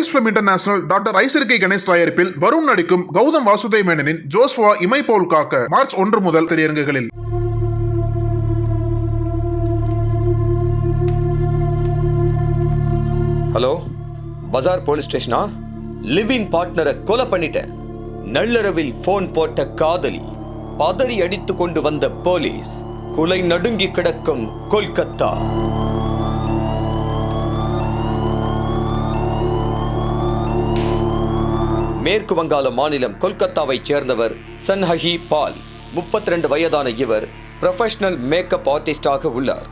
Lines film international doctor Ishari K Ganesh தயாரிப்பில் வருண் நடிக்கும் கௌதம் வாசுதேவ் மேனனின் ஜோஸ்வா இமை போல் காக்க மார்ச் ஒன்று முதல் திரையரங்குகளில். ஹலோ பஜார் போலீஸ் ஸ்டேஷனா? லிவிங் பார்ட்னரை கொலை பண்ணிட்டேன். நள்ளிரவில் போன் போட்ட காதலி பதறி அடித்து கொண்டு வந்த போலீஸ் குலை நடுங்கி கிடக்கும் கொல்கத்தா. மேற்கு வங்காள மாநிலம் கொல்கத்தாவைச் சேர்ந்தவர் சன்ஹஹி பால். 32 வயதான இவர் ப்ரொஃபஷனல் மேக்கப் ஆர்டிஸ்டாக உள்ளார்.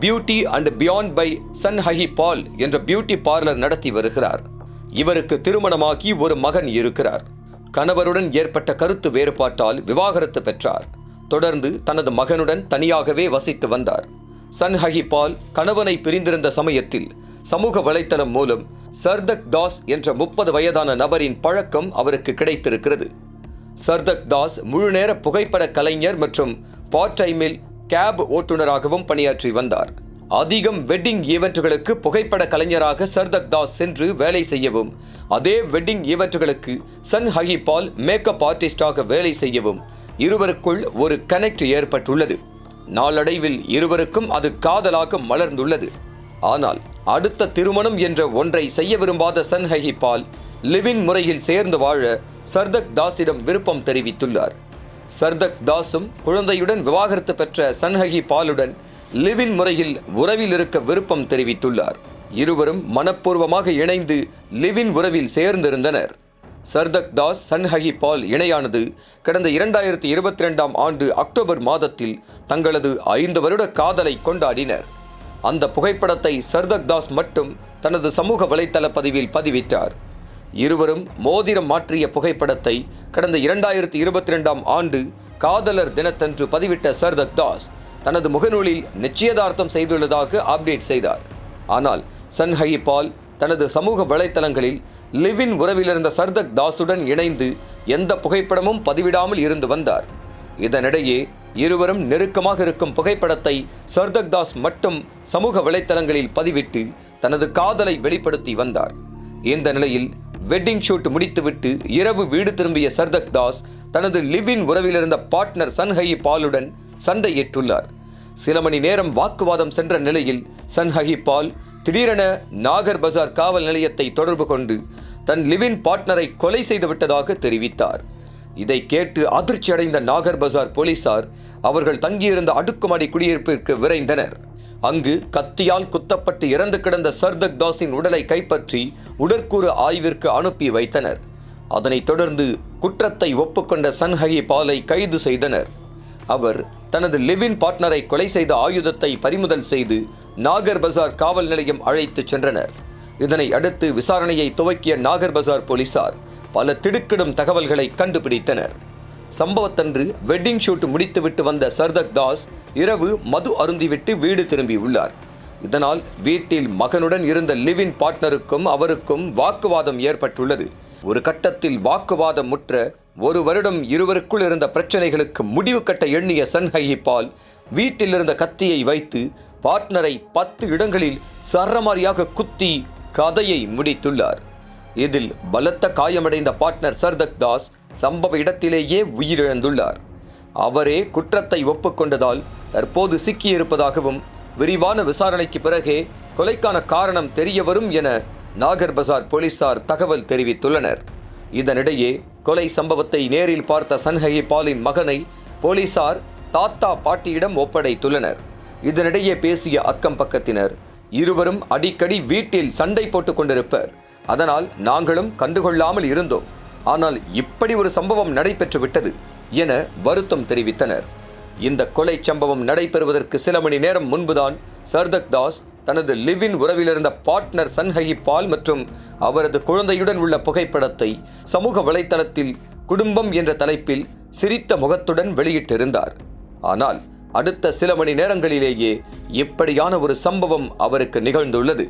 பியூட்டி அண்ட் பியாண்ட் பை சன்ஹஹி பால் என்ற பியூட்டி பார்லர் நடத்தி வருகிறார். இவருக்கு திருமணமாகி ஒரு மகன் இருக்கிறார். கணவருடன் ஏற்பட்ட கருத்து வேறுபாட்டால் விவாகரத்து பெற்றார். தொடர்ந்து தனது மகனுடன் தனியாகவே வசித்து வந்தார். சன்ஹஹி பால் கணவனை பிரிந்திருந்த சமயத்தில் சமூக வலைத்தளம் மூலம் சர்தக் தாஸ் என்ற முப்பது வயதான நபரின் பழக்கம் அவருக்கு கிடைத்திருக்கிறது. சர்தக் தாஸ் முழுநேர புகைப்பட கலைஞர் மற்றும் பார்ட் டைமில் கேப் ஓட்டுநராகவும் பணியாற்றி வந்தார். அதிகம் வெட்டிங் ஈவெண்ட்டுகளுக்கு புகைப்பட கலைஞராக சர்தக் தாஸ் சென்று வேலை செய்யவும் அதே வெட்டிங் ஈவெண்ட்டுகளுக்கு சன் ஹகி பால் மேக்கப் ஆர்டிஸ்டாக வேலை செய்யவும் இருவருக்குள் ஒரு கனெக்ட் ஏற்பட்டுள்ளது. நாளடைவில் இருவருக்கும் அது காதலாக மலர்ந்துள்ளது. ஆனால் அடுத்த திருமணம் என்ற ஒன்றை செய்ய விரும்பாத சன்ஹஹி பால் லிவின் முறையில் சேர்ந்து வாழ சர்தக் தாஸிடம் விருப்பம் தெரிவித்துள்ளார். சர்தக் தாஸும் குழந்தையுடன் விவாகரத்து பெற்ற சன்ஹகி பாலுடன் லிவின் முறையில் உறவில் இருக்க விருப்பம் தெரிவித்துள்ளார். இருவரும் மனப்பூர்வமாக இணைந்து லிவின் உறவில் சேர்ந்திருந்தனர். சர்தக் தாஸ் சன்ஹகி பால் இணையானது கடந்த இரண்டாயிரத்தி இருபத்தி ரெண்டாம் ஆண்டு அக்டோபர் மாதத்தில் தங்களது ஐந்து வருட காதலை கொண்டாடினர். அந்த புகைப்படத்தை சர்தக் தாஸ் மட்டும் தனது சமூக வலைத்தள பதிவில் பதிவிட்டார். இருவரும் மோதிரம் மாற்றிய புகைப்படத்தை கடந்த இரண்டாயிரத்தி இருபத்தி ரெண்டாம் ஆண்டு காதலர் தினத்தன்று பதிவிட்ட சர்தக் தாஸ் தனது முகநூலில் நிச்சயதார்த்தம் செய்துள்ளதாக அப்டேட் செய்தார். ஆனால் சன்ஹயி பால் தனது சமூக வலைத்தளங்களில் லிவின் உறவிலிருந்த சர்தக் தாஸுடன் இணைந்து எந்த புகைப்படமும் பதிவிடாமல் இருந்து வந்தார். இதனிடையே இருவரும் நெருக்கமாக இருக்கும் புகைப்படத்தை சர்தக் தாஸ் மட்டும் சமூக வலைத்தளங்களில் பதிவிட்டு தனது காதலை வெளிப்படுத்தி வந்தார். இந்த நிலையில் வெட்டிங் ஷூட் முடித்துவிட்டு இரவு வீடு திரும்பிய சர்தக் தாஸ் தனது லிவின் உறவிலிருந்த பார்ட்னர் சன்ஹயி பாலுடன் சண்டையிட்டுள்ளார். சில மணி நேரம் வாக்குவாதம் சென்ற நிலையில் சன்ஹஹி பால் திடீரென நாகர் பஜார் காவல் நிலையத்தை தொடர்பு கொண்டு தன் லிவின் பார்ட்னரை கொலை செய்துவிட்டதாக தெரிவித்தார். இதை கேட்டு அதிர்ச்சி அடைந்த நாகர் பஜார் போலீசார் அவர்கள் தங்கியிருந்த அடுக்குமாடி குடியிருப்பிற்கு விரைந்தனர். அங்கு கத்தியால் குத்தப்பட்டு இறந்து கிடந்த சர்தக் தாஸின் உடலை கைப்பற்றி உடற்கூறு ஆய்விற்கு அனுப்பி வைத்தனர். அதனைத் தொடர்ந்து குற்றத்தை ஒப்புக்கொண்ட சன்ஹகி பாலை கைது செய்தனர். அவர் தனது லிவின் பார்ட்னரை கொலை செய்த ஆயுதத்தை பறிமுதல் செய்து நாகர் பஜார் காவல் நிலையம் அழைத்துச் சென்றனர். இதனை அடுத்து விசாரணையை துவக்கிய நாகர் பஜார் போலீசார் பல திடுக்கிடும் தகவல்களை கண்டுபிடித்தனர். சம்பவத்தன்று வெட்டிங் ஷூட் முடித்துவிட்டு வந்த சர்தக் தாஸ் இரவு மது அருந்திவிட்டு வீடு திரும்பியுள்ளார் இதனால் வீட்டில் மகனுடன் இருந்த லிவின் பார்ட்னருக்கும் அவருக்கும் வாக்குவாதம் ஏற்பட்டுள்ளது. ஒரு கட்டத்தில் வாக்குவாதம் முற்ற ஒரு வருடம் இருவருக்குள் இருந்த பிரச்சனைகளுக்கு முடிவு கட்ட எண்ணிய சன்ஹயி பால் வீட்டில் இருந்த கத்தியை வைத்து பார்ட்னரை பத்து இடங்களில் சரமாரியாக குத்தி கதையை முடித்துள்ளார். இதில் பலத்த காயமடைந்த பார்ட்னர் சர்தக் தாஸ் சம்பவ இடத்திலேயே உயிரிழந்துள்ளார். அவரே குற்றத்தை ஒப்புக்கொண்டதால் தற்போது சிக்கியிருப்பதாகவும் விரிவான விசாரணைக்கு பிறகே கொலைக்கான காரணம் தெரியவரும் என நாகர்பசார் போலீசார் தகவல் தெரிவித்துள்ளனர். இதனிடையே கொலை சம்பவத்தை நேரில் பார்த்த சன்ஹகி பாலின் மகனை போலீசார் தாத்தா பாட்டியிடம் ஒப்படைத்துள்ளனர். இதனிடையே பேசிய அக்கம் பக்கத்தினர் இருவரும் அடிக்கடி வீட்டில் சண்டை போட்டுக் கொண்டிருப்பர். அதனால் நாங்களும் கண்டுகொள்ளாமல் இருந்தோம். ஆனால் இப்படி ஒரு சம்பவம் நடைபெற்று விட்டது என வருத்தம் தெரிவித்தனர். இந்த கொலை சம்பவம் நடைபெறுவதற்கு சில மணி நேரம் முன்புதான் சர்தக் தாஸ் தனது லிவின் உறவிலிருந்த பார்ட்னர் சன்ஹகி பால் மற்றும் அவரது குழந்தையுடன் உள்ள புகைப்படத்தை சமூக வலைத்தளத்தில் குடும்பம் என்ற தலைப்பில் சிரித்த முகத்துடன் வெளியிட்டிருந்தார். ஆனால் அடுத்த சில மணி நேரங்களிலேயே இப்படியான ஒரு சம்பவம் அவருக்கு நிகழ்ந்துள்ளது.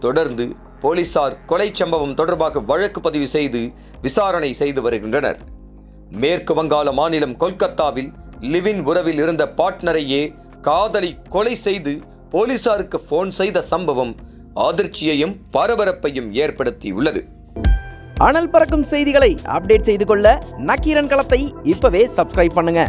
தொடர்ந்து போலீசார் கொலை சம்பவம் தொடர்பாக வழக்கு பதிவு செய்து விசாரணை செய்து வருகின்றனர். மேற்கு வங்காள மாநிலம் கொல்கத்தாவில் லிவின் உறவில் இருந்த பார்ட்னரையே காதலி கொலை செய்து போலீசாருக்கு போன் செய்த சம்பவம் அதிர்ச்சியையும் பரபரப்பையும் ஏற்படுத்தியுள்ளது. அனல் பறக்கும் செய்திகளை அப்டேட் செய்து கொள்ள நக்கீரன் களத்தை இப்பவே சப்ஸ்கிரைப் பண்ணுங்க.